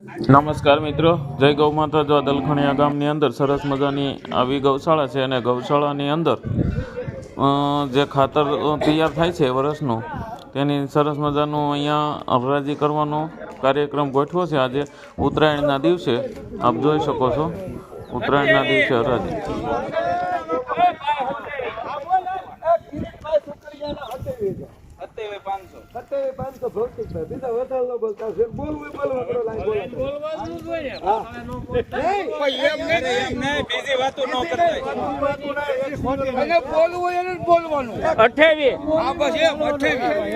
નમસ્કાર મિત્રો, જય ગૌ માતા જો દલખણીયા ગામની અંદર સરસ મજાની આવી ગૌશાળા છે અને ગૌશાળાની અંદર જે ખાતર તૈયાર થાય છે વર્ષનું, તેની સરસ મજાનું અહીંયા હરાજી કરવાનો કાર્યક્રમ ગોઠવો છે. આજે ઉત્તરાયણના દિવસે, આપ જોઈ શકો છો. ઉત્તરાયણના દિવસે હરાજી સત્યાવી પાંચસો ભૌતિકભાઈ બીજા વધારે ન બોલતા હશે. બોલવું એ બોલવું આપણો લાઈન બોલવાનું. હા. અને બોલવું એને જ બોલવાનું. હા, બસ એમ, અઠ્યાવીસ.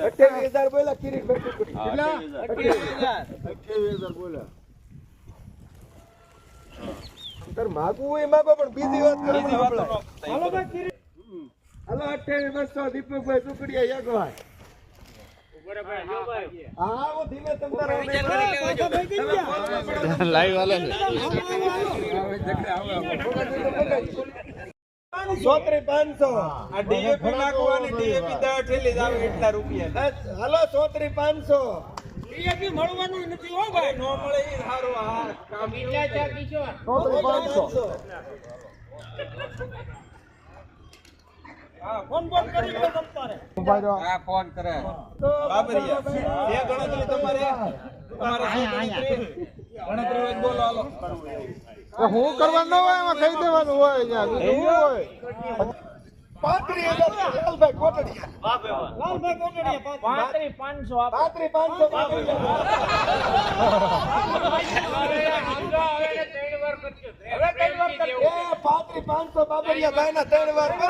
અઠ્યાવીસ હજાર બોલ્યા. કેટલા? અઠ્યાવીસ હજાર બોલ્યા. તારે માગવું એ માગો પણ બીજી વાત કરી આપણે. હાલો અઠ્યાવીસ બસો દીપકભાઈ હું ધીમે તમ તારા સોત્રી પાંચસો. આ ડીએપી નાખવાની ડીએપી ઠેલી એટલા રૂપિયા. હાલો સોત્રી પાંચસો. ડીએપી મળવાનું નથી હો ભાઈ. નો મળે એ સારું હા સોત્રી પાંચસો. હા ફોન ફોન કરી લો તમારે. હા ફોન કરે. બાબરિયા જે ગણતરી તમારે? તમારે ગણતરી? હોય બોલો હાલો. હું કરવાનું હોય એમાં કહી દેવાનું હોય ત્યાં શું હોય. પાંત્રી લાલભાઈ કોટડિયા. લાલભાઈ કોટડિયા પાંત્રીસ પાંચસો પાંત્રી પાંચસો. પાંત્રીસ પાંચસો બાબરિયા ભાઈ ના ત્રણ વાર કરો